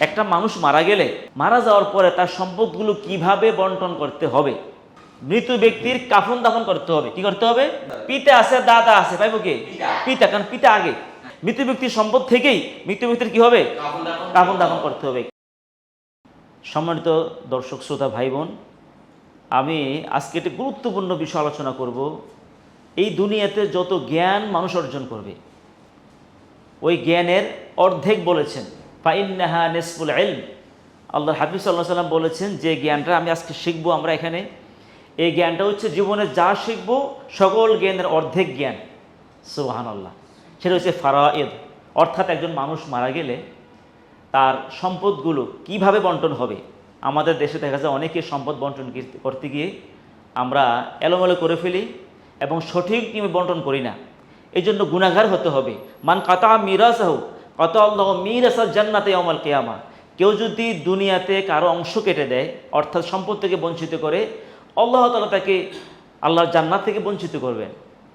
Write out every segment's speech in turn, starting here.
একটা মানুষ মারা গেলে মারা যাওয়ার পরে তার সম্পদগুলো কীভাবে বন্টন করতে হবে? মৃত ব্যক্তির কাফন দাফন করতে হবে। কি করতে হবে? পিতা আছে দাদা আছে পাইব কি? পিতা। কারণ পিতা আগে। মৃত ব্যক্তির সম্পদ থেকেই মৃত ব্যক্তির কি হবে? কাফন দাফন করতে হবে। সম্মানিত দর্শক শ্রোতা ভাই বোন আমি আজকে একটি গুরুত্বপূর্ণ বিষয় আলোচনা করব। এই দুনিয়াতে যত জ্ঞান মানুষ অর্জন করবে ওই জ্ঞানের অর্ধেক বলেছেন। ফাইন্নাহা নেসফুল এলম আল্লাহ হাফিজ সাল্লাহ সাল্লাম বলেছেন, যে জ্ঞানটা আমি আজকে শিখব আমরা এখানে, এই জ্ঞানটা হচ্ছে জীবনে যা শিখব সকল জ্ঞানের অর্ধেক জ্ঞান। সুবাহান আল্লাহ সেটা হচ্ছে ফারায়েদ। অর্থাৎ একজন মানুষ মারা গেলে তার সম্পদগুলো কীভাবে বন্টন হবে? আমাদের দেশে দেখা যায় অনেকে সম্পদ বন্টন করতে গিয়ে আমরা এলোমেলো করে ফেলি এবং সঠিক নিয়মে বন্টন করি না। এই জন্য গুণাগার হতে হবে। মান কাতা মিরাসাহ কত আল্লাহ মিরাসা জান্নাতে অমল কেয়ামা। কেউ যদি দুনিয়াতে কারও অংশ কেটে দেয়, অর্থাৎ সম্পদ থেকে বঞ্চিত করে, আল্লাহ তালা তাকে আল্লাহর জান্নাত থেকে বঞ্চিত করবেন।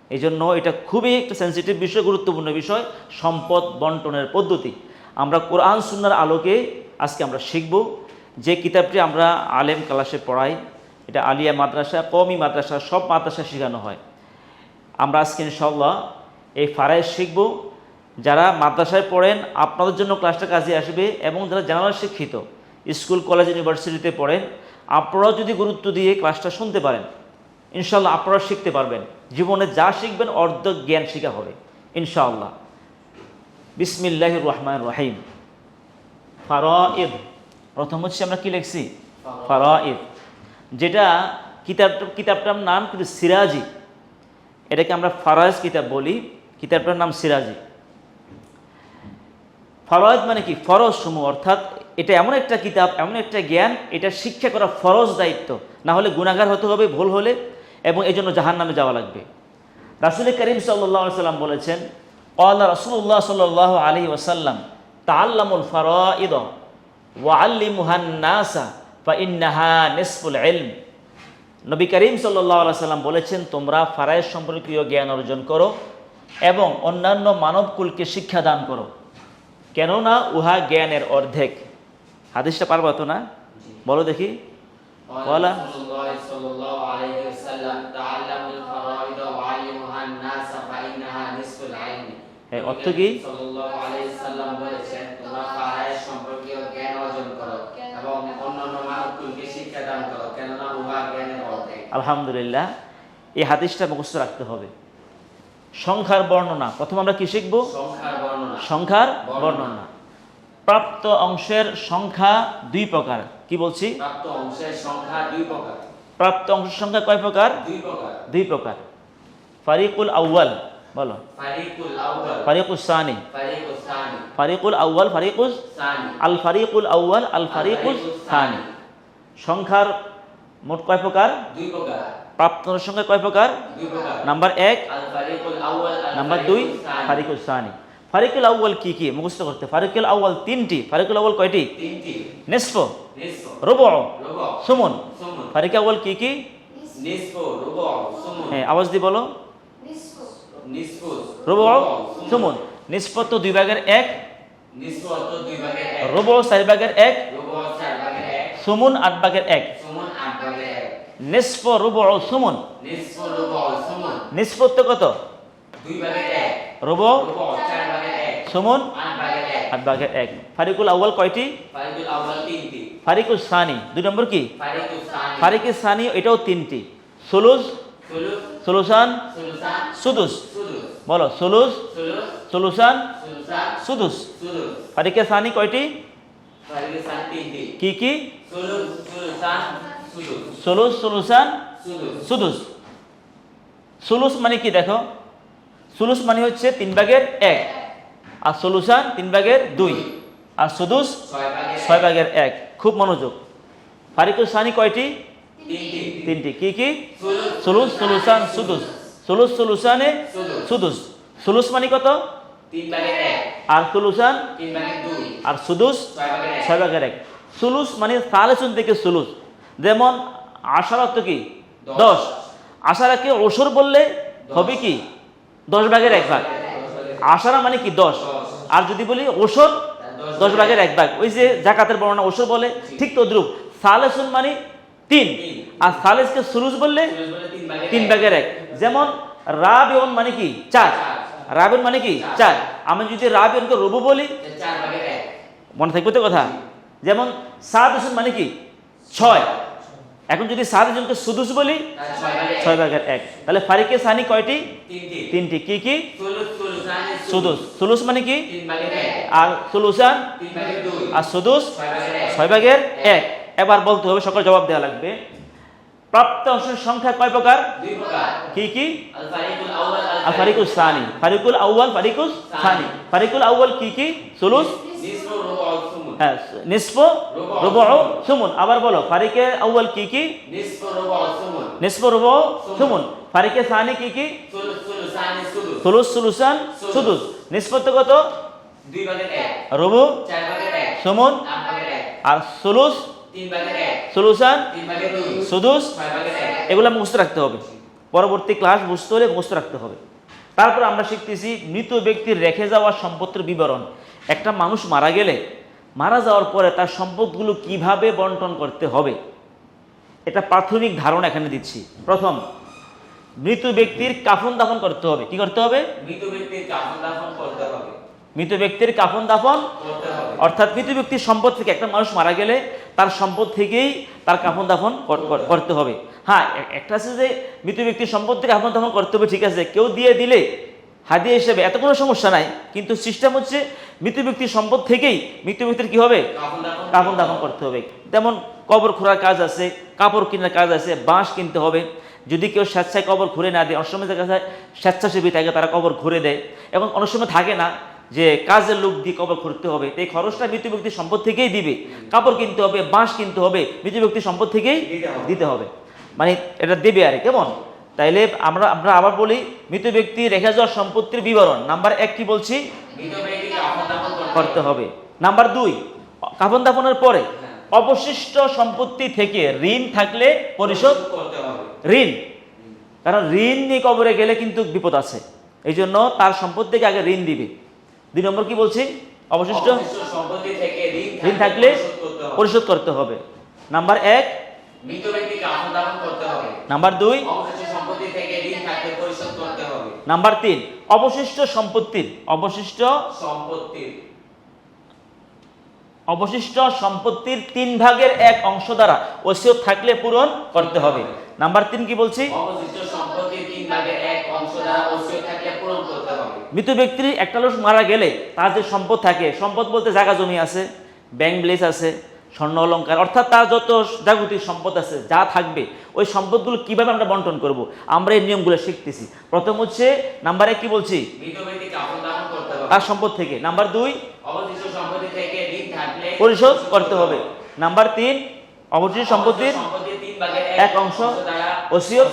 এই জন্য এটা খুবই একটা সেন্সিটিভ বিষয়, গুরুত্বপূর্ণ বিষয়, সম্পদ বন্টনের পদ্ধতি। আমরা কোরআন, সুন্নার আলোকে আজকে আমরা শিখব যে কিতাবটি আমরা আলেম ক্লাসে পড়াই। এটা আলিয়া মাদ্রাসা কমি মাদ্রাসা, সব মাদ্রাসা শেখানো হয়। আমরা আজকে ইনশাল্লাহ এই ফারায় শিখব। যারা মাদ্রাসায় পড়েন আপনাদের জন্য ক্লাসটা কাজে আসবে এবং যারা জেনারেল শিক্ষিত স্কুল কলেজ ইউনিভার্সিটিতে পড়েন আপনারাও যদি গুরুত্ব দিয়ে ক্লাসটা শুনতে পারেন ইনশাল্লাহ আপনারা শিখতে পারবেন। জীবনে যা শিখবেন অর্ধ জ্ঞান শেখা হবে ইনশাআল্লাহ। বিসমিল্লাহ রহমান রহিম। ফারাইদ। প্রথম হচ্ছে আমরা কি লিখছি? ফারাইদ। যেটা কিতাব কিতাবটার নাম কিন্তু সিরাজি। এটাকে আমরা ফারাজ কিতাব বলি। কিতাবটার নাম সিরাজি। ফরজ মানে কি? ফরজ সমূহ, অর্থাৎ এটা এমন একটা কিতাব, এমন একটা জ্ঞান, এটা শিক্ষা করা ফরজ দায়িত্ব। না হলে গুণাগার হতে হবে, ভুল হলে, এবং এই জন্য জাহান নামে যাওয়া লাগবে। রাসুল করিম সাল্লাহ সাল্লাম বলেছেন আল্লাহ রসুল্লাহ সাল্লাহ আলী ওসাল্লাম তাল্লামুল ফরাইদ ওয়াল্লি নবী করিম সাল্লাহ সাল্লাম বলেছেন, তোমরা ফারায়ের সম্পর্কীয় জ্ঞান অর্জন করো এবং অন্যান্য মানবকুলকে শিক্ষা দান করো। কেননা উহা জ্ঞানের অর্ধেক। হাদিসটা পারব তো না বলো। দেখি অর্থ কি? আলহামদুলিল্লাহ এই হাদিসটা মুখস্থ রাখতে হবে। সংখ্যার বর্ণনা। প্রথম আমরা কি শিখব? সংখ্যার বর্ণনা। প্রাপ্ত অংশের সংখ্যা দুই প্রকার। কি বলছি? প্রাপ্ত অংশের সংখ্যা কয় প্রকার? দুই প্রকার। ফারিকুল আউয়াল বলো। ফারিকুল সানি। ফারিকুল সানি। ফারিকুল আল ফারিকুল আউয়াল আল ফারিকুল সানি। সংখ্যার মোট কয় প্রকার? দুই প্রকার। প্রাপ্ত অংশের সংখ্যা কয় প্রকার? নাম্বার এক নাম্বার দুই ফারিকুল সানি। ফারিকুল আউয়াল কি কি? মুখস্থ করতে। ফারিকুল আউয়াল তিনটি। ফারিকুল আউয়াল কয়টি? নিসফ। রুবু। রুবু। সুমন। ফারিকুল আউয়াল কি কি? রুবু হ্যাঁ আওয়াজ দিয়ে বলো। নিসফ সুমন। নিসফ তো দুই রুবু ভাগের এক। রুবু চার ভাগের এক। সুমন আট ভাগের এক। নিসফ রুবু সুমন। তো কত? রুবু সুমন? আট ভাগের এক। ফারিকুল আউয়াল কয়টি? ফারিকুল সানি। দুই নম্বর কি? ফারিকুল সানি। এটাও তিনটি। সুলুস সুলুসান? সুদুস। বলো সুলুস। সুলুসান? সুদুস। ফারিকে সানি কয়টি? কি কি? সুলুস সুলুসান সুদুস। সুলুস মানে কি দেখো? সুলুস মানে হচ্ছে তিন ভাগের এক। আর সলুশন তিন ভাগের দুই। আর সুদুস ছয় ভাগের এক। খুব মনোযোগ। ফারিকুল সানি কয়টি? তিনটি। কি কি? সুলুস। সুলুস সলুশন সুদুস। সুলুস সলুশনে সুলুস সুদুস। সুলুস মানে কত? আর দুই। আর সুদুস ছয় ভাগের এক। ছয় ভাগের এক। সুলুস মানে সালেসুন থেকে সুলুস। যেমন আশার অর্থ কি? দশ। দশ। আশারাকে ওসর বললে হবে কি? দশ ভাগের এক ভাগ। আশারা মানে কি? দশ। আর যদি বলি ওসর দশ ভাগের এক ভাগ। ওই যে জাকাতের বর্ণনা ওসর বলে ঠিক তদ্রুপ। সালেসুন মানে তিন। আর সালেসকে সুরুজ বললে তিন ভাগের এক। যেমন রাবিয়ন মানে কি? চার। রাবিয়ন মানে কি? চার। আমি যদি রাবিয়নকে রবু বলি মনে থাকবে তো কথা? যেমন সাত মানে কি? ছয়। এখন যদি সাত জনকে সুদুস বলি ছয় ভাগের এক। তাহলে ফারিকে সানি কয়টি? তিনটি। কি কি? সুদুস। সুলুস মানে কি? আর সুলুসান আর? সুদুস? ছয় ভাগের এক। এবার বলতে হবে সকল জবাব দেওয়া লাগবে। প্রাপ্ত অংশের সংখ্যা কয় প্রকার? কি কি? আর ফারিকুল সানি। ফারিকুল আউয়াল ফারিকুল সানি। ফারিকুল আউয়াল কি কি? সুলুস? হ্যাঁ নিসফ রুবু সুমুন। আবার বলো ফারিকে আউয়াল কি কি? নিসফু রুবু সুমুন। ফারিকে সানি কি কি? সুলুস সুলুসানে সুলুস সুলুস সুলুসান সুদুস। নিসবত কত? রুবু সুমুন। আর সুলুস? সুলুসান? সুদুস? এগুলো মুখস্থ রাখতে হবে। পরবর্তী ক্লাস বুঝতে হলে মুখস্থ রাখতে হবে। তারপর আমরা শিখতেছি মৃত ব্যক্তির রেখে যাওয়া সম্পত্তির বিবরণ। একটা মানুষ মারা গেলে মারা যাওয়ার পরে তার সম্পদগুলো কীভাবে বন্টন করতে হবে? এটা প্রাথমিক ধারণা এখানে দিচ্ছি। প্রথম মৃত ব্যক্তির কাফন দাফন করতে হবে। কি করতে হবে? মৃত ব্যক্তির কাফন দাফন করতে হবে। মৃত ব্যক্তির কাফন দাফন অর্থাৎ মৃত ব্যক্তির সম্পদ থেকে একটা মানুষ মারা গেলে তার সম্পদ থেকেই তার কাফন দাফন কর- কর- করতে হবে। হ্যাঁ একটা আছে যে মৃত ব্যক্তির সম্পদ থেকে কাফন দাফন করতে হবে ঠিক আছে। কেউ দিয়ে দিলে হাদিয়া হিসেবে এত কোনো সমস্যা নাই কিন্তু সিস্টেম হচ্ছে মৃত ব্যক্তির সম্পদ থেকেই মৃত ব্যক্তির কি হবে? কাফন দাফন করতে হবে। যেমন কবর খোঁড়ার কাজ আছে কাপড় কেনার কাজ আছে বাঁশ কিনতে হবে। যদি কেউ স্বেচ্ছায় কবর ঘুরে না দেয় অনেক সময় দেখা যায় স্বেচ্ছাসেবী থাকে তারা কবর ঘুরে দেয়। এবং অনেক সময় থাকে না যে কাজের লোক দিয়ে কবর খুঁড়তে হবে। এই খরচটা মৃত ব্যক্তির সম্পদ থেকেই দিবে। কাপড় কিনতে হবে বাঁশ কিনতে হবে মৃত ব্যক্তির সম্পদ থেকেই দিতে হবে। মানে এটা দেবে আর কেমন? তাইলে আমরা আমরা আবার বলি মৃত ব্যক্তি রেখে যাওয়ার সম্পত্তির বিবরণ। নাম্বার এক কি বলছি? করতে হবে। নাম্বার দুই কাফন দাফনের পরে হ্যাঁ। অবশিষ্ট সম্পত্তি থেকে ঋণ থাকলে পরিশোধ ঋণ। কারণ ঋণ নিয়ে কবরে গেলে কিন্তু বিপদ আছে। এই জন্য তার সম্পত্তি থেকে আগে ঋণ দিবে। দুই নম্বর কি বলছি? অবশিষ্ট ঋণ থাকলে পরিশোধ করতে হবে। নাম্বার এক নাম্বার দুই অবশিষ্ট সম্পত্তি থেকে ঋণ থাকলে পরিশোধ করতে হবে নাম্বার তিন অবশিষ্ট সম্পত্তির অবশিষ্ট সম্পত্তির। অবশিষ্ট সম্পত্তির তিন ভাগের এক অংশ দ্বারা ওসিয়ত থাকলে পূরণ করতে হবে। নাম্বার তিন কি বলছি? মৃত ব্যক্তির একটা লোক মারা গেলে তার যে সম্পদ থাকে সম্পদ বলতে জায়গা জমি আছে ব্যাংক ব্লেস আছে স্বর্ণ অলঙ্কার অর্থাৎ তার যত জাগতিক সম্পদ আছে যা থাকবে ওই সম্পদগুলো কীভাবে আমরা বন্টন করব? আমরা এই নিয়মগুলো শিখতেছি। প্রথম হচ্ছে নাম্বার এক কি বলছি? তার সম্পদ থেকে? নাম্বার দুই? অবশিষ্ট সম্পত্তি থেকে ঋণ থাকলে পরিশোধ করতে হবে। নাম্বার তিন? অবশিষ্ট সম্পত্তির এক অংশ ওসিয়ত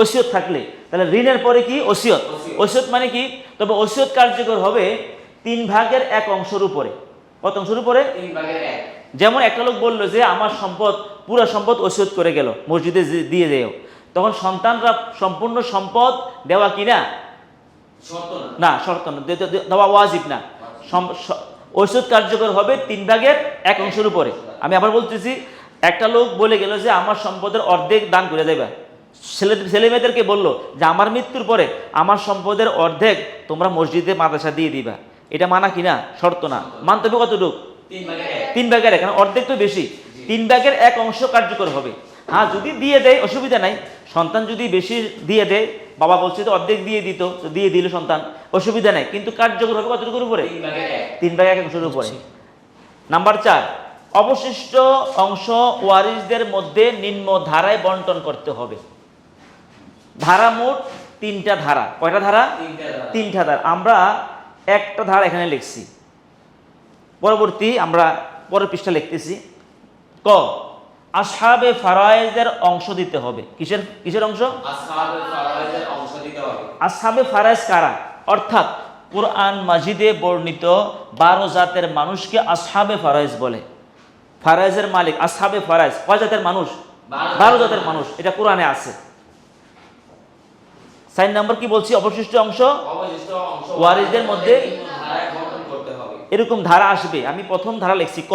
ওসিয়ত থাকলে তাহলে ঋণের পরে কি? ওসিয়ত। ওসিয়ত। মানে কি? তবে ওসিয়ত কার্যকর হবে তিন ভাগের এক অংশের উপরে। কত অংশের উপরে? তিন ভাগের এক। যেমন একটা লোক বলল যে আমার সম্পদ পুরো সম্পদ ওসিয়ত করে গেল মসজিদে দিয়ে দেও তখন সন্তানরা সম্পূর্ণ সম্পদ দেওয়া কিনা না? না। শর্ত না দেওয়া ওয়াজিব না। ওষুধ কার্যকর হবে তিন ভাগের এক অংশের উপরে। আমি আবার বলতেছি একটা লোক বলে গেল যে আমার সম্পদের অর্ধেক দান করে দেবে। ছেলে ছেলে মেয়েদেরকে বলল যে আমার মৃত্যুর পরে আমার সম্পদের অর্ধেক তোমরা মসজিদে মাদ্রাসা দিয়ে দিবা। এটা মানা কিনা শর্ত না। মানতে হবে কতটুক? তিন ভাগের এক। অর্ধেক তো বেশি। তিন ভাগের এক অংশ কার্যকর হবে। হ্যাঁ যদি দিয়ে দেয় অসুবিধা নাই। সন্তান যদি বেশি দিয়ে দেয় বাবা বলছে তো অর্ধেক দিয়ে দিত তো দিয়ে দিল সন্তান অসুবিধা নাই। কিন্তু কার্যকর হবে কতটুকুর উপরে? তিন ভাগের এক। তিন ভাগ এক অংশের উপরে। নাম্বার চার অবশিষ্ট অংশ ওয়ারিসদের মধ্যে নিম্ন ধারায় বন্টন করতে হবে। ধারা মোট তিনটা ধারা। কয়টা ধারা? তিনটা ধারা। তিনটা ধারা। আমরা একটা ধারা এখানে লিখছি। পরবর্তী আমরা পরের পৃষ্ঠা লিখতেছি। ক আসহাবে ফারায়েজের অংশ দিতে হবে। কিসের কিসের অংশ? আসহাবে ফারায়েজ কারা? অর্থাৎ কোরআন মাজিদে বর্ণিত বারো জাতের মানুষকে আসহাবে ফারায়েজ বলে। ফারায়েজের মালিক আসহাবে ফারায়েজ। কয় জাতের মানুষ? বারো জাতের মানুষ। এটা কোরআনে আছে। সাইন নাম্বার কি বলছি? অবশিষ্ট অংশ? ওয়ারিসদের মধ্যে এরকম ধারা আসবে। আমি প্রথম ধারা লিখছি ক।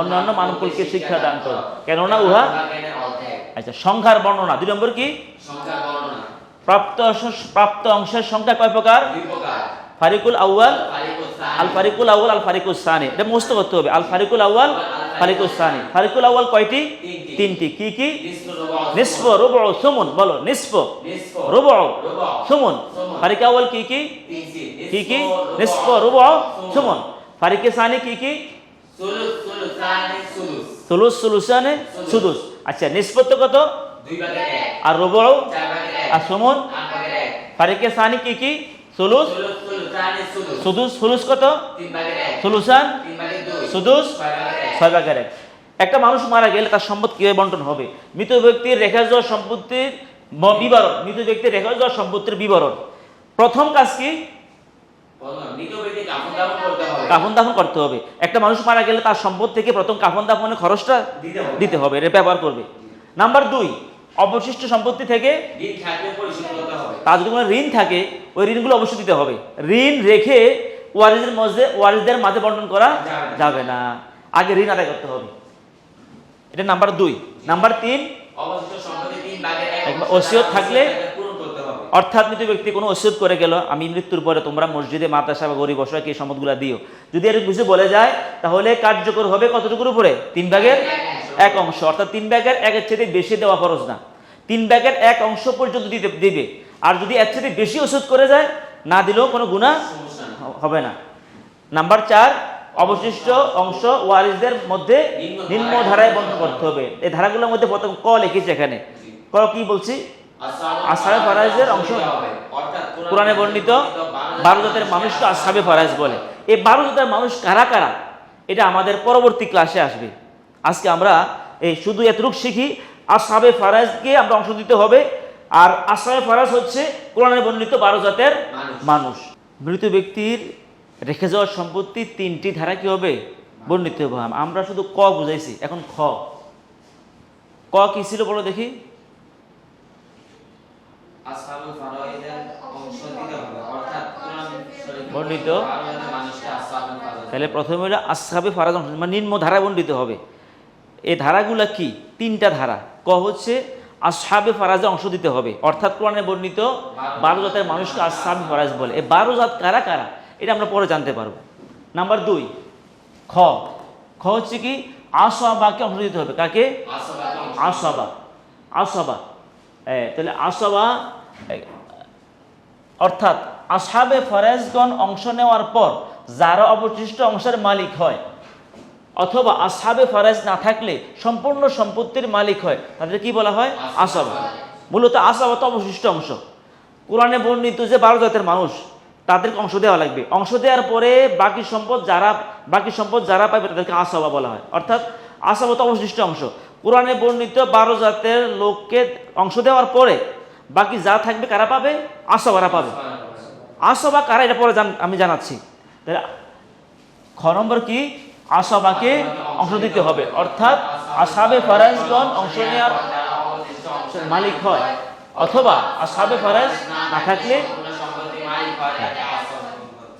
অন্যান্য মানবকুলকে শিক্ষা দান করো। কেননা উহা আচ্ছা সংখ্যার বর্ণনা। দুই নম্বর কি? প্রাপ্ত প্রাপ্ত অংশের সংখ্যা কয় প্রকার? ফারিকুল আউয়াল আল ফারিকুল আউয়াল আল ফারিকুল সানি। এটা মুস্ত করতে হবে। আল ফারিকুল আউয়াল ফারিকুল সানি। ফারিকুল আউয়াল কয়টি? তিনটি। কি কি? নিসফ রুবা সুমন। বলো, নিসফ রুবু সুমন। ফারিক আউয়াল কি কি? কি কি? নিসফ রুবু সুমন। ফারিকে সানি কি কি? সুলুস সুলুসানি সুলুস সুলুস সুলুসানে সুদুস আচ্ছা নিসবত কত আর রুবু আর সুমন ফারিকে সানি কি কি সুলুস সুদুস সুলুস কত সুলুসান সুদুস ছয় ভাগের এক একটা মানুষ মারা গেলে তার সম্পদ কীভাবে বন্টন হবে? মৃত ব্যক্তির রেখা যাওয়া সম্পত্তির বিবরণ। মৃত ব্যক্তির রেখা যাওয়া সম্পত্তির বিবরণ। প্রথম কাজ কি? কাফন দাফন করতে হবে। কাফন দাফন করতে হবে। একটা মানুষ মারা গেলে তার সম্পদ থেকে প্রথম কাফন দাফনের খরচটা দিতে হবে। এটা ব্যবহার করবে। নাম্বার দুই অবশিষ্ট সম্পত্তি থেকে দিন থাকলে পরিশোধ করতে হবে। তার যদি কোনো ঋণ থাকে ওই ঋণগুলো অবশ্যই দিতে হবে। ঋণ রেখে ওয়ারিসের মধ্যে ওয়ারিসদের মাঝে বন্টন করা যাবে না। আগে ঋণ আদায় করতে হবে। এটা নাম্বার দুই। নাম্বার তিন অবশিষ্ট সম্পত্তি তিন ভাগের এক ওসিয়ত থাকলে ওসিয়তটাকে পূরণ করতে হবে অর্থাৎ মৃত ব্যক্তি কোনো ওষুধ করে গেল, আমি মৃত্যুর পরে তোমরা মসজিদে, মাদ্রাসা বা গরিব অসহায়কে এই সম্পদগুলো দিও? যদি এর কিছু বলে যায়, তাহলে কার্যকর হবে কতটুকুর উপরে? তিন ভাগের এক অংশ। অর্থাৎ তিন ভাগের একের চেয়ে বেশি দেওয়া খরচ না। তিন ভাগের এক অংশ পর্যন্ত দিতে, দিবে। আর যদি এর চেয়ে বেশি ওষুধ করে যায়, না দিলেও কোনো গুণা হবে না। নাম্বার চার, অবশিষ্ট অংশ ওয়ারিসদের মধ্যে নিম্ন ধারায় বন্ধ করতে হবে। এই ধারাগুলোর মধ্যে প্রথম ক লিখেছি এখানে। ক কি বলছি? আসাবে ফারাইজের অংশ কোরআনে বর্ণিত বারো জাতের মানুষকে আসাবে ফরাজ বলে। এই বারো জাতের মানুষ কারা কারা? এটা আমাদের পরবর্তী ক্লাসে আসবে। আজকে আমরা এই শুধু এতটুকু শিখি আসাবে ফারাজকে আমরা অংশ দিতে হবে। আর আসাবে ফারাজ হচ্ছে কোরআনে বর্ণিত বারো জাতের মানুষ। মানুষ। মৃত ব্যক্তির রেখে যাওয়া সম্পত্তি তিনটি ধারা কি হবে? বর্ণিত হবে। আমরা শুধু ক বুঝাইছি এখন খ। ক কি ছিল বলো দেখি। ফারাইদের অংশ দিতে হবে। অর্থাৎ কোরআন শরীফে বর্ণিত। মানুষকে আসহাবুল ফারাইদ তাহলে প্রথমে হলো আসহাবে ফারাজ অংশ মানে নিম্ন ধারা বন্ডিত হবে। এই ধারাগুলা কি? তিনটা ধারা। ক হচ্ছে আসহাবে ফারাজে অংশ দিতে হবে। অর্থাৎ কোরআনে বর্ণিত বারো জাতের মানুষকে আসহাবে ফারাজ বলে। এই বারো জাত কারা কারা? এটা আমরা পরে জানতে পারব। নাম্বার দুই খ। খ হচ্ছে কি? আসবাকে অংশ দিতে হবে। কাকে? আসবা আসবা তাহলে আসবা অর্থাৎ আসহাবে ফরেজগণ অংশ নেওয়ার পর যারা অবশিষ্ট অংশের মালিক হয় অথবা আসহাবে ফরেজ না থাকলে সম্পূর্ণ সম্পত্তির মালিক হয় তাদের কি বলা হয়? আসবা মূলত আসবা তো অবশিষ্ট অংশ। কোরআনে বর্ণিত যে বারো জাতের মানুষ তাদেরকে অংশ দেওয়া লাগবে। অংশ দেওয়ার পরে বাকি সম্পদ যারা বাকি সম্পদ যারা পাবে তাদেরকে আসাবা বলা হয়। অর্থাৎ আসবা তো অবশিষ্ট অংশ। কোরআনে বর্ণিত বারো জাতের লোককে অংশ দেওয়ার পরে বাকি যা থাকবে কারা পাবে? আসবারা পাবে। আসবা কারা? এটা পরে আমি জানাচ্ছি। তাহলে খ নম্বর কি? আসবাকে অংশ দিতে হবে। অর্থাৎ আসাবে ফরাজগণ অংশ নেওয়ার মালিক হয়। অথবা আসাবে ফরাজ না থাকলে আসহাবুল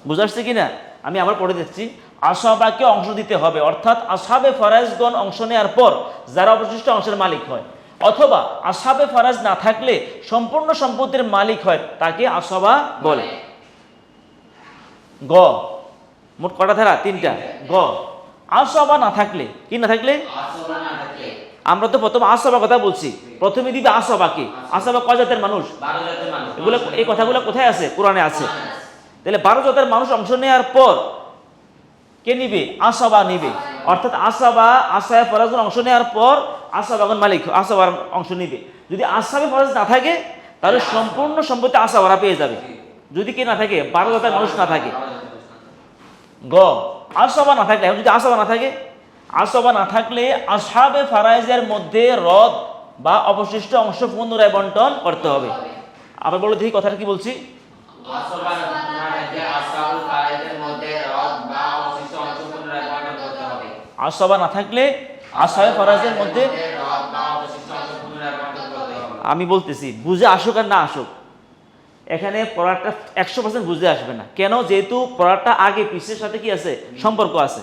বুঝাচ্ছি কি না আমি আবার পড়ে দিচ্ছি আসবাকে অংশ দিতে হবে। অর্থাৎ আসাবে ফরাজগণ অংশ নেওয়ার পর যারা অবশিষ্ট অংশের মালিক হয়। অথবা আসাবে ফরাজ না থাকলে সম্পূর্ণ সম্পত্তির মালিক হয় তাকে আসবা বলে। গ মোট কটা ধারা? তিনটা। গ আসবা না থাকলে কি না থাকলে? আমরা তো প্রথম আসবা কথা বলছি। প্রথমে দিবে আসবাকে। আসবা ক জাতের মানুষ? এগুলো এই কথাগুলো কোথায় আছে? কোরআনে আছে। তাহলে বারো জাতের মানুষ অংশ নেওয়ার পর কে নিবে? আসাবা নিবে। অর্থাৎ আসাবা, আসায় ফরাজের অংশ নেওয়ার পর আসাবাগন মালিক, আসাবার অংশ নিবে। যদি আসাবে ফরাজ না থাকে, তাহলে সম্পূর্ণ সম্পত্তি আসাবারা পেয়ে যাবে। যদি কে না থাকে, বারো জাতের মানুষ না থাকে। গ, আসবা না থাকলে যদি আসবা না থাকে, আসবা না থাকলে আসহাবে ফারাইজের মধ্যে রদ বা অবশিষ্ট অংশ পুনরায় বন্টন করতে হবে। আবার বলে দেখি কথাটা কি বলছি? আসবা না থাকলে আসহাবে ফরাজের মধ্যে আমি বলতেছি, বুঝে আসুক আর না আসুক, এখানে পড়াটা একশো পার্সেন্ট বুঝে আসবে না। কেন? যেহেতু পড়াটা আগে, পিসের সাথে কি আছে? সম্পর্ক আছে।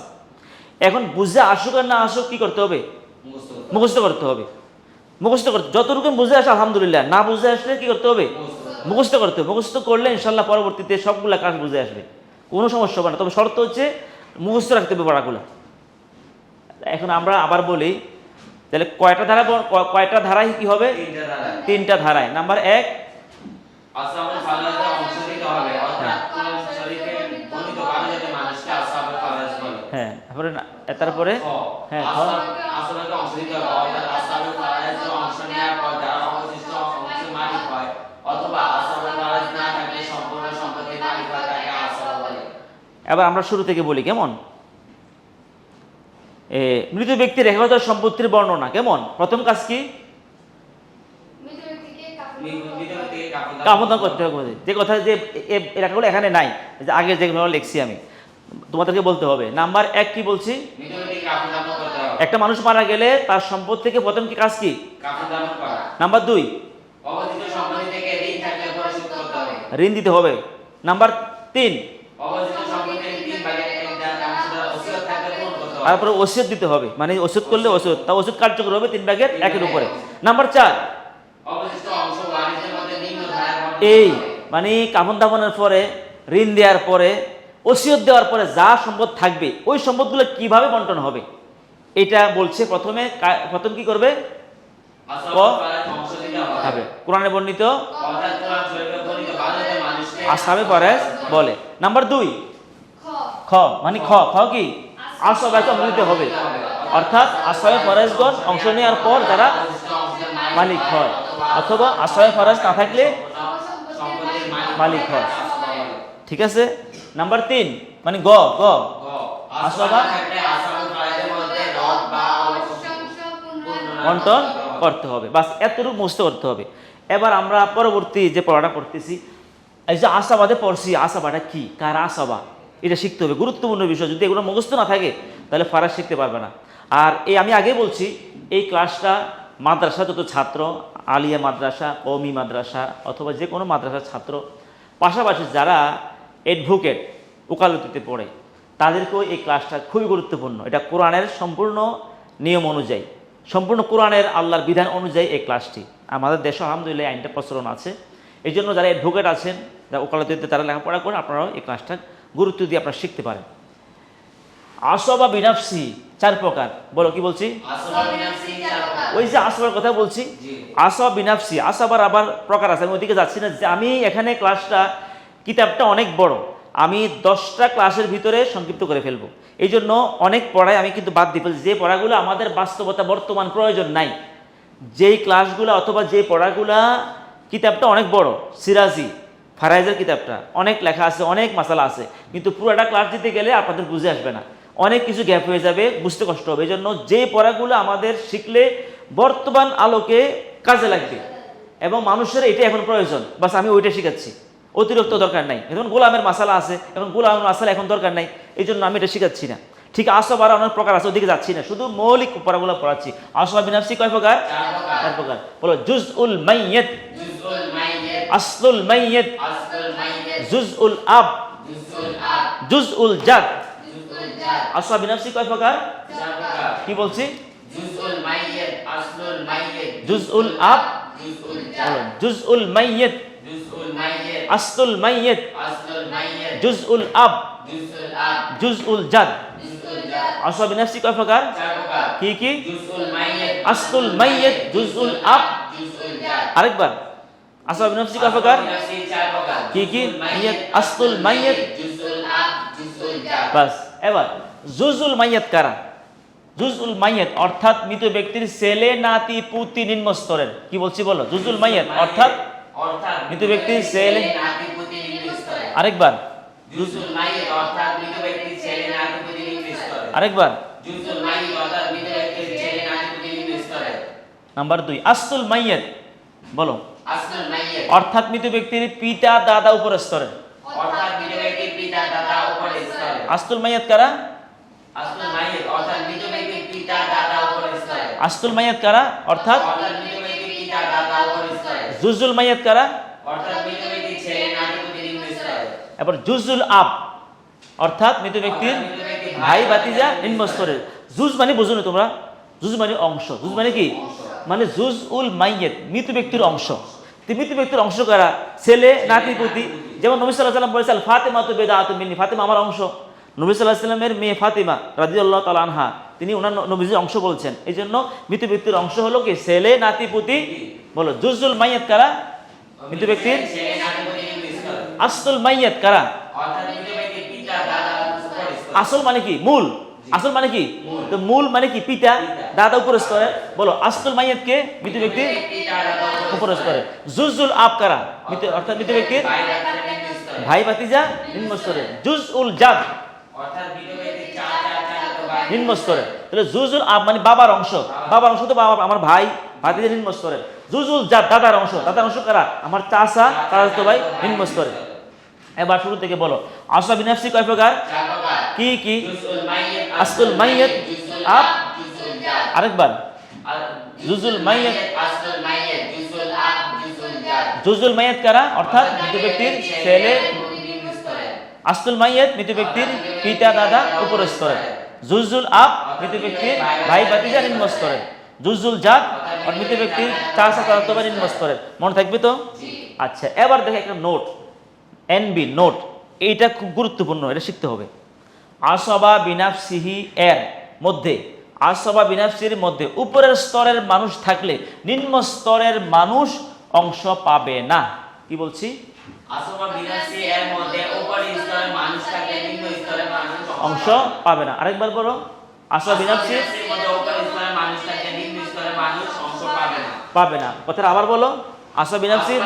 এখন বুঝে আসুক আর না আসুক কি করতে হবে। মুখস্থ করতে হবে। মুখস্থ করতে যতটুকু বুঝে আসে, আলহামদুলিল্লাহ। না বুঝে আসলে কি করতে হবে? মুখস্থ করতে হবে। মুখস্থ করলে ইনশাল্লাহ পরবর্তীতে সবগুলা কাজ বুঝে আসবে। কোনো সমস্যা হবে না। তবে শর্ত হচ্ছে মুখস্থ রাখতে হবে পড়াগুলো। এখন আমরা আবার বলি তাহলে কয়টা ধারা কয়টা ধারায় কি হবে? তিনটা ধারায়। নাম্বার এক হ্যাঁ তারপরে তারপরে? হ্যাঁ এবার আমরা শুরু থেকে বলি কেমন? মৃত ব্যক্তির একাগত সম্পত্তির বর্ণনা কেমন? প্রথম কাজ কি? কামনা করতে হবে। যে কথা যে এ- এ- এখানে নাই যে আগে যেগুলো লিখছি আমি। তোমাদেরকে বলতে হবে। নাম্বার এক কি বলছি? একটা মানুষ মারা গেলে তার সম্পদ থেকে প্রথম কি কাজ কি? নাম্বার দুই। অবশিষ্ট সম্পত্তি থেকে ঋণ থাকলে পরিশোধ করতে হবে। ঋণ দিতে হবে। নাম্বার তিন। তারপরে ওষুধ দিতে হবে। মানে ওষুধ করলে ওষুধ। তা ওষুধ কার্যকর হবে তিন ভাগের একের উপরে। নাম্বার চার। এই মানে কাফন দাফনের পরে ঋণ দেওয়ার পরে ওসিয়ত দেওয়ার পরে যা সম্পদ থাকবে ওই সম্পদগুলো কীভাবে বন্টন হবে? এটা বলছে প্রথমে প্রথম কি করবে? হবে। কোরআনে বর্ণিত আসাবে পরে বলে। নাম্বার দুই। খ মানে খ। খ কি? দিতে হবে। অর্থাৎ আসাবে ফরেজগণ অংশ নেওয়ার পর তারা মালিক হয়, অথবা আসাবে ফরাজ না থাকলে মালিক হয়। ঠিক আছে? নাম্বার তিন মানে গ গ। বন্টন করতে হবে। বাস, এতটুকু মুছতে করতে হবে। এবার আমরা পরবর্তী যে পড়াটা পড়তেছি এই যে আশাবাদে পড়ছি আশাবাটা কি? কার আশাবা এটা শিখতে হবে। গুরুত্বপূর্ণ বিষয়, যদি এগুলো মুখস্থ না থাকে, তাহলে ফারাজ শিখতে পারবে না। আর এই আমি আগে বলছি, এই ক্লাসটা মাদ্রাসা, যত ছাত্র, আলিয়া মাদ্রাসা কৌমি মাদ্রাসা, অথবা যে কোনো মাদ্রাসার ছাত্র, পাশাপাশি যারা অ্যাডভোকেট ওকালতিতে পড়ে, তাদেরকেও এই ক্লাসটা খুবই গুরুত্বপূর্ণ। এটা কোরআনের সম্পূর্ণ নিয়ম অনুযায়ী, সম্পূর্ণ কোরআনের আল্লাহর বিধান অনুযায়ী এই ক্লাসটি। আমাদের দেশে আলহামদুলিল্লাহ আইনটা প্রচলন আছে। এই জন্য যারা অ্যাডভোকেট আছেন, যারা ওকালতিতে, তারা লেখাপড়া করেন আপনারাও এই ক্লাসটা গুরুত্ব দিয়ে আপনারা শিখতে পারেন। আসবা বিনাফসি চার প্রকার। বলো কি বলছি। ওই যে আসবার কথা বলছি। আসব বিনাফসি আসাবার আবার প্রকার আছে। আমি ওইদিকে যাচ্ছি না যে আমি এখানে ক্লাসটা কিতাবটা অনেক বড়। আমি দশটা ক্লাসের ভিতরে সংক্ষিপ্ত করে ফেলব। এই জন্য অনেক পড়ায় আমি কিন্তু বাদ দিয়ে ফেলছি। যে পড়াগুলো আমাদের বাস্তবতা বর্তমান প্রয়োজন নাই যেই ক্লাসগুলো অথবা যে পড়াগুলা কিতাবটা অনেক বড় সিরাজি ফারাইজের কিতাবটা, অনেক লেখা আছে, অনেক মশালা আছে, কিন্তু পুরোটা ক্লাস দিতে গেলে আপনাদের বুঝে আসবে না। অনেক কিছু গ্যাপ হয়ে যাবে, বুঝতে কষ্ট হবে। এই জন্য যে পড়াগুলো আমাদের শিখলে বর্তমান আলোকে কাজে লাগবে এবং মানুষের এটা এখন প্রয়োজন। বাস আমি ওইটা শিখাচ্ছি। অতিরিক্ত দরকার নাই। এখন গোলামের মশালা আছে, এখন গোলামের মশালা এখন দরকার নাই, এই জন্য আমি এটা শিখাচ্ছি না। ঠিক আসব আর অনেক প্রকার আছে, ওদিকে যাচ্ছি না। শুধু মৌলিক পড়াগুলো পড়াচ্ছি। আসবা বিনাফসি কয় প্রকার? চার প্রকার। বলো জুজ উল মাইয়েত আসলুল মাইয়েত আসলুল মাইয়িত, জুজউল আব, জুজউল জাদ। আসবা বিনাফসি কয় প্রকার? কি বলছি? জুজউল আব। জুজউল জুজ উল মাইয়েত। আসলুল মাইয়েত। জুজউল আব, জুজউল জাদ। আসবা বিনাফসি কয় প্রকার। কি কি? আসলুল মাইয়েত জুজউল আব। আরেকবার। আসবা বিনাফসি কয় প্রকার। কি কি? মাইয়িত, আসলুল মাইয়িত। বাস এবার জুজুল মাইয়াত কারা জুজুল মাইয়াত অর্থাৎ মৃত ব্যক্তির ছেলে নাতি পুতি নিম্ন স্তরের কি বলছি বলো জুজুল মাইয়াত অর্থাৎ অর্থাৎ মৃত ব্যক্তির ছেলে নাতি পুতি নিম্ন স্তরে। আরেকবার জুজুল মাইয়িত অর্থাৎ মৃত ব্যক্তির ছেলে নাতি পুতি আরেকবার জুজুল মাইয়িত অর্থাৎ মৃত ব্যক্তির ছেলে নাতি পুত্র নিম্ন স্তরে নাম্বার দুই আস্তুল মাইয়াত বলো। অর্থাৎ মৃত ব্যক্তির পিতা দাদা উপর স্তরে স্তরে আস্তুল মাইয়াত কারা? স্তরে আস্তুল মাইয়াত কারা? অর্থাৎ স্তরে জুজুল মাইয়াত কারা? স্তরে এবার জুজুল আব অর্থাৎ মৃত ব্যক্তির ভাই ভাতিজা নিম্ন স্তরের জুজ মানে বুঝো তোমরা। জুজ মানে অংশ। জুজ মানে কি? মানে জুজ উল মাইয়েত মৃত ব্যক্তির অংশ। মৃত ব্যক্তির অংশ কারা? ছেলে নাতি পুতি। যেমন নবী সাল্লাহ সাল্লাম বলেছেন ফাতেমা তো বেদা আত মিনি ফাতেমা আমার অংশ। নবী সাল্লাহ সাল্লামের মেয়ে ফাতেমা রাজিউল্লাহ তাল আনহা তিনি ওনার নবীজির অংশ বলছেন। এই জন্য মৃত ব্যক্তির অংশ হলো কি? ছেলে নাতি পুতি। বলো জুজুল মাইয়াত কারা? মৃত ব্যক্তির? আসল মাইয়াত কারা? আসল মানে কি? মূল। আসল মানে কি? তো মূল মানে কি? পিতা দাদা উপর স্তরে বলো আসল মাইয়াত কে মৃত দাদা উপর স্তরে জুজুল আব কারা মৃত অর্থাৎ মৃত ব্যক্তির ভাই ভাতিজা নিম্ন স্তরে জুজ উল জাদ নিম্ন স্তরে তাহলে জুজুল আব মানে বাবার অংশ। বাবার অংশ তো বাবা আমার ভাই ভাতিজা নিম্ন স্তরে জুজুল জাদ দাদার অংশ। দাদার অংশ কারা? আমার চাচা তারা তো ভাই নিম্ন স্তরে এবার শুরু থেকে বলো। আসা বিনাফসি কয় প্রকার? কি কি? জুজুল মাইয়িত জাদ আরেকবার। আর জুজুল মাইয়িত, জুজুল মাইয়াত কারা? অর্থাৎ মৃত ব্যক্তির ছেলে। আস্তুল মাইয়াত মৃত ব্যক্তির পিতা দাদা উপর স্তরে। জুজুল আব মৃত ব্যক্তির ভাই ভাতিজা নিম্ন স্তরে। জুজুল জাত আর মৃত ব্যক্তির চাষা নিম্ন স্তরে। মনে থাকবে তো? আচ্ছা এবার দেখে একটা নোট। এনবি নোট এইটা খুব গুরুত্বপূর্ণ এটা শিখতে হবে। আসবা বিনাফসিহি এর মধ্যে আসবা বিনাফসির মধ্যে উপরের স্তরের মানুষ থাকলে নিম্ন স্তরের মানুষ অংশ পাবে না। কি বলছি? অংশ পাবে না। আরেকবার বলো। আসবা না। পাবে না। কথাটা আবার বলো। আসবা বিনাফসির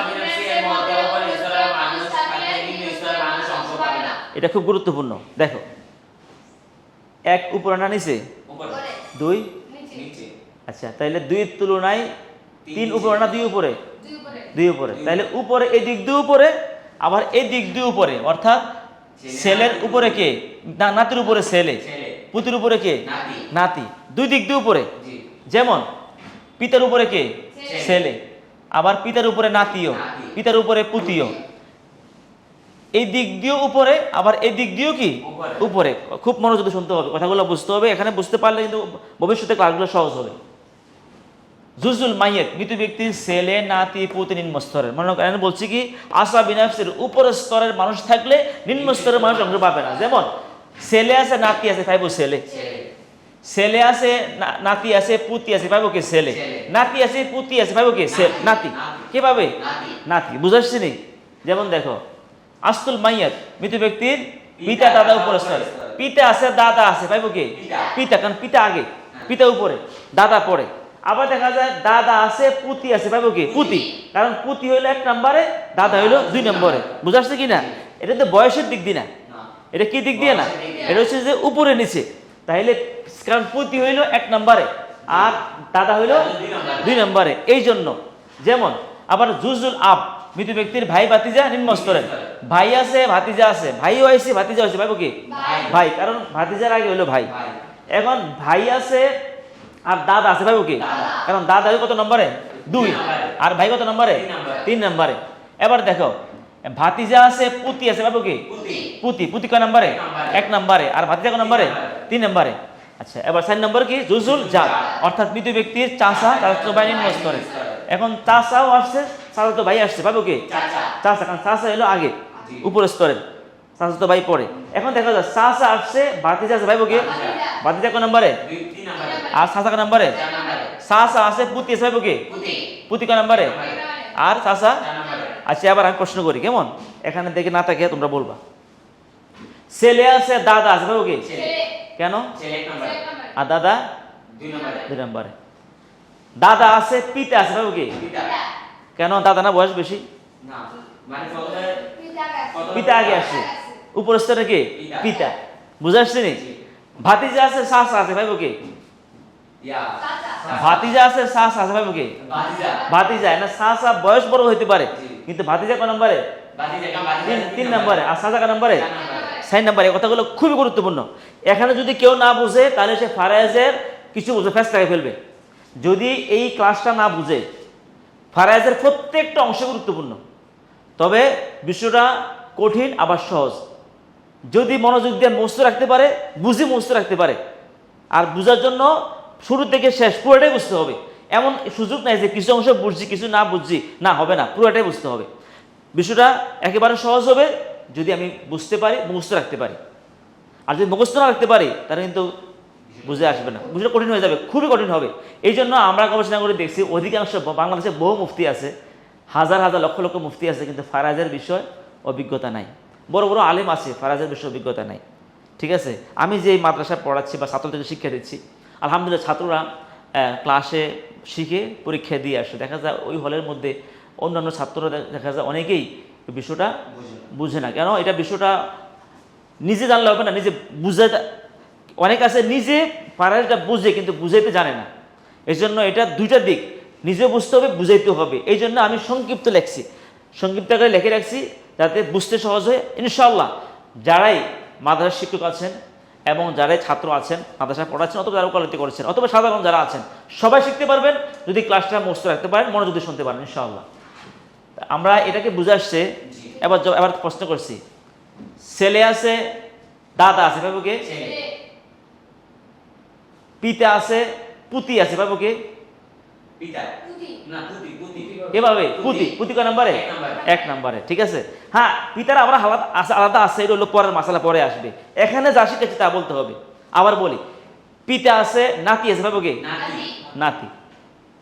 এটা খুব গুরুত্বপূর্ণ। দেখো। এক উপরে না নিচে? দুই? আচ্ছা তাইলে দুই তুলনায় তিন উপরে না দুই উপরে? দুই উপরে। তাইলে উপরে এই দিক দুই উপরে আবার এই দিক দুই উপরে। অর্থাৎ ছেলের উপরে কে? না নাতির উপরে ছেলে। পুতির উপরে কে? নাতি। দুই দিক দুই উপরে। যেমন পিতার উপরে কে। ছেলে। আবার পিতার উপরে নাতিও। পিতার উপরে পুতিও। এই দিক দিয়েও উপরে আবার এই দিক দিয়েও কি? উপরে। উপরে। খুব মনোযোগ শুনতে হবে কথাগুলো বুঝতে হবে। এখানে বুঝতে পারলে কিন্তু ভবিষ্যতে ক্লাসগুলো সহজ হবে। জুজুল মাইয়েত মৃত ব্যক্তির ছেলে নাতি পুতি নিম্ন স্তরের মনে করেন বলছি কি আসা বিনাফসের উপরের স্তরের মানুষ থাকলে নিম্ন স্তরের মানুষ অংশ পাবে না। যেমন ছেলে আছে নাতি আছে পাইবো ছেলে। ছেলে। আছে নাতি আছে পুতি আছে পাইবো কে ছেলে। নাতি আছে পুতি আছে পাইবো কে নাতি। কে পাবে? নাতি। নাতি। বুঝাচ্ছি নি? যেমন দেখো আস্তুল মাইয়াত মৃত ব্যক্তির পিতা দাদা উপরে স্তরে পিতা আছে দাদা আছে পাইবো কে? পিতা। কারণ পিতা আগে পিতা উপরে দাদা পরে। আবার দেখা যায় দাদা আছে পুতি আছে পাইবো কি? পুতি। কারণ পুতি হইল এক নম্বরে দাদা হইল দুই নম্বরে। বুঝাচ্ছে কি না? এটা তো বয়সের দিক দিয়ে না। এটা কি দিক দিয়ে না। এটা হচ্ছে যে উপরে নিচে। তাইলে কারণ পুতি হইল এক নম্বরে আর দাদা হইল দুই নম্বরে। দুই নম্বরে। এই জন্য যেমন আবার জুজুল আব মৃত ব্যক্তির ভাই ভাতিজা নিম্ন স্তরে ভাই আছে ভাতিজা আছে। ভাইও আইছে ভাতিজা হয়েছে ভাইবো কি? ভাই। ভাই কারণ ভাতিজার আগে হইল ভাই। ভাই। এখন ভাই আছে আর দাদা আছে ভাইবো কি। কারণ দাদা কত নম্বরে? দুই। আর ভাই কত নম্বরে? তিন নম্বরে। এবার দেখো ভাতিজা আছে পুতি আছে ভাইবো কি? পুতি। পুতি। কয় নম্বরে? এক নম্বরে। আর ভাতিজা কয় নম্বরে। তিন নম্বরে। আচ্ছা এবার চার নম্বর কি? জুজুল জাত। অর্থাৎ মৃত ব্যক্তির চাষা তার ভাই নিম্ন স্তরে এখন চাষাও আসছে চাষা তো ভাই আসছে পাবো কি? চাচা। চাষা কারণ চাষা এলো আগে। উপরের স্তরে। চাষা তো ভাই পরে। এখন দেখা যায় চাষা আসছে ভাতিজা আছে ভাইবো কে? ভাতিজা কয় নম্বরে? আর চাষা নম্বরে? চাষা আছে পুতি আছে ভাইবো কি? পুতি। কয় নম্বরে? আর চাষা আচ্ছা এবার আমি প্রশ্ন করি কেমন? এখানে দেখে না থাকে তোমরা বলবা। ছেলে আছে দাদা আছে ভাইবো কে? কেন? ছেলে এক নম্বরে। আর দাদা? দুই নম্বরে। দাদা আছে পিতা আছে ভাইবো কি? পিতা। কেন? দাদা না বয়স বেশি? না মানে পিতা আগে আসছে উপর স্তরে কে? পিতা। বুঝে আসছে নি। ভাতিজা আছে শাস আছে ভাই কে? ভাতিজা আছে শাস আছে ভাই কে? ভাতিজা। না শাস বয়স বড় হইতে পারে। কিন্তু ভাতিজা কোন নম্বরে? তিন নম্বরে। আর শাসা কোন নম্বরে। Sign number. এই কথাগুলো খুবই গুরুত্বপূর্ণ। এখানে যদি কেউ না বুঝে তাহলে সে ফারায়েজের কিছু বুঝে ফেস লাগে ফেলবে। যদি এই ক্লাসটা না বুঝে ফারায়েজের প্রত্যেকটা অংশ গুরুত্বপূর্ণ। তবে বিষয়টা কঠিন, আবার সহজ। যদি মনোযোগ দিয়ে মুস্ত রাখতে পারে, বুঝে মুস্ত রাখতে পারে। আর বুঝার জন্য শুরু থেকে শেষ, পুরোটাই বুঝতে হবে। এমন সুযোগ নাই যে কিছু অংশ বুঝছি, কিছু না বুঝছি, না হবে না, পুরোটাই বুঝতে হবে। বিষয়টা একেবারে সহজ হবে যদি আমি বুঝতে পারি, মুখস্থ রাখতে পারি। আর যদি মুখস্থ না রাখতে পারি, তাহলে কিন্তু বুঝে আসবে না। বুঝতে কঠিন হয়ে যাবে খুবই কঠিন হবে। এই জন্য আমরা গবেষণা করে দেখছি অধিকাংশ বাংলাদেশে বহু মুফতি আছে হাজার হাজার লক্ষ লক্ষ মুফতি আছে কিন্তু ফারাজের বিষয় অভিজ্ঞতা নাই। বড় বড় আলেম আছে ফারাজের বিষয়ে অভিজ্ঞতা নাই। ঠিক আছে? আমি যে মাদ্রাসায় পড়াচ্ছি বা ছাত্রদেরকে শিক্ষা দিচ্ছি আলহামদুলিল্লাহ ছাত্ররা ক্লাসে শিখে পরীক্ষা দিয়ে আসে। দেখা যায় ওই হলের মধ্যে অন্যান্য ছাত্ররা দেখা যায় অনেকেই বিষয়টা। বুঝে না। কেন? এটা বিষয়টা নিজে জানলে হবে না নিজে বুঝে অনেক আছে নিজে পারাটা বুঝে, কিন্তু বুঝাইতে জানে না। এই জন্য এটা দুইটা দিক নিজে বুঝতে হবে বুঝাইতে হবে। এই জন্য আমি সংক্ষিপ্ত লেখছি। সংক্ষিপ্ত আকারে লিখে রাখছি যাতে বুঝতে সহজ হয়। ইনশাল্লাহ যারাই মাদ্রাসা শিক্ষক আছেন এবং যারাই ছাত্র আছেন মাদ্রাসা পড়াচ্ছেন অথবা যারা ওকালতি করছেন, অথবা সাধারণ যারা আছেন, সবাই শিখতে পারবেন। যদি ক্লাসটা মুস্ত রাখতে পারেন, মনোযোগ দিয়ে শুনতে পারেন, ইনশাআল্লাহ। আমরা এটাকে বুঝে আসছে, এবার এবার প্রশ্ন করছি। ছেলে আছে, দাদা আছে বাবুকে পিতা আছে পুতি আছে পুতি। পুতি। এভাবে পুতি। পুতি। কয় নাম্বারে? এক নাম্বারে। ঠিক আছে? হ্যাঁ পিতার আবার আলাদা আছে আলাদা আছে এটা হলো পরের মাসালা পরে আসবে। এখানে যা শিখেছি তা বলতে হবে। আবার বলি পিতা আছে নাতি আছে বাবুকে নাতি। নাতি।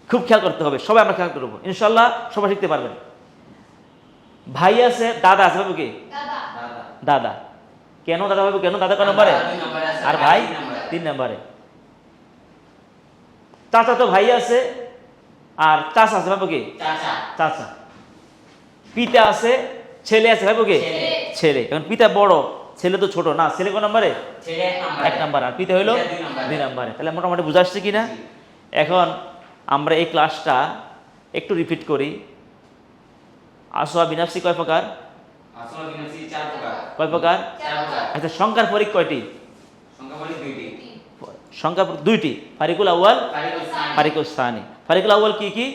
খুব খেয়াল করতে হবে সবাই আমরা খেয়াল করব। ইনশাল্লাহ সবাই শিখতে পারবেন। ভাই আছে দাদা আছে বাবুকে দাদা। দাদা। কেন দাদা বাবু কেন? দাদা কয় নম্বরে? আর ভাই? তিন নম্বরে। চাচা তো ভাই আছে আর চাচা আছে বাবু কি? চাচা। পিতা আছে ছেলে আছে ভাই কি? ছেলে। এখন পিতা বড় ছেলে তো ছোট না ছেলে কোন নম্বরে? এক নম্বরে। আর পিতা হইল দুই নম্বরে। তাহলে মোটামুটি বুঝে আসছে কিনা? জি। এখন আমরা এই ক্লাসটা একটু রিপিট করি। আসোয়া বিনাশি কয় প্রকার? কয় প্রকার? আচ্ছা সংখ্যার পরীক কয়টি? সংখ্যা দুইটি। ফারিকুল আউয়াল ফারিকুল সানি। ফারিকুল আউয়াল কি কি?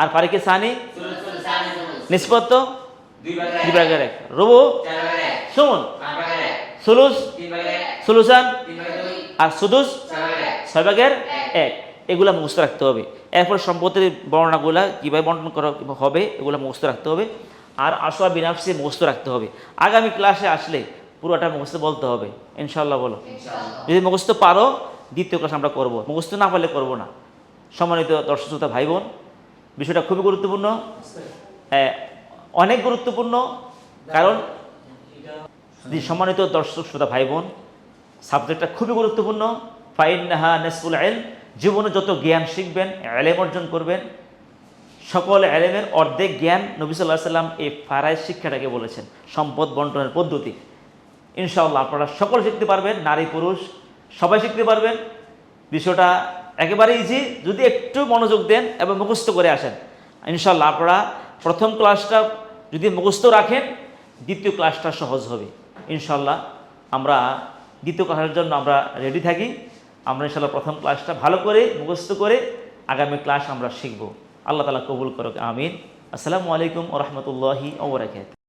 আর ফারিকে সানি? সুলুস নিষ্পত্ত? দুই ভাগের এক। রবু? সুমন? সুলুস? সুলুসান? আর সুদুস? ছয় ভাগের এক। এগুলা মুখস্থ রাখতে হবে। এরপর সম্পত্তির বর্ণনাগুলা কীভাবে বন্টন করা হবে এগুলো মুখস্থ রাখতে হবে। আর আসোয়া বিনাফসি মুখস্থ রাখতে হবে। আগামী ক্লাসে আসলে পুরোটা মুখস্থ বলতে হবে। ইনশাল্লাহ বলো। যদি মুখস্থ পারো, দ্বিতীয় ক্লাস আমরা করব। মুখস্থ না পারলে করব না। সম্মানিত দর্শক, শ্রোতা ভাই বোন বিষয়টা খুবই গুরুত্বপূর্ণ। অনেক গুরুত্বপূর্ণ, কারণ সম্মানিত দর্শক, শ্রোতা ভাই বোন সাবজেক্টটা খুবই গুরুত্বপূর্ণ। ফাইনাহা নেসফুল আইল জীবনে যত জ্ঞান শিখবেন এলেম অর্জন করবেন, সকল এলেমের অর্ধেক জ্ঞান নবী সাল্লাহ সাল্লাম এই ফারায় শিক্ষাটাকে বলেছেন। সম্পদ বন্টনের পদ্ধতি। ইনশাআল্লাহ আপনারা সকল শিখতে পারবেন, নারী, পুরুষ, সবাই শিখতে পারবেন। বিষয়টা একেবারে ইজি যদি একটু মনোযোগ দেন এবং মুখস্থ করে আসেন। ইনশাল্লাহ আপনারা প্রথম ক্লাসটা যদি মুখস্থ রাখেন, দ্বিতীয় ক্লাসটা সহজ হবে। ইনশাল্লাহ আমরা দ্বিতীয় ক্লাসের জন্য আমরা রেডি থাকি। আমরা ইনশাল্লাহ প্রথম ক্লাসটা ভালো করে মুখস্থ করে আগামী ক্লাস আমরা শিখব। আল্লাহ তালা কবুল করুক, আমিন। আসসালামু আলাইকুম ও রহমতুল্লাহি ওবরাকাত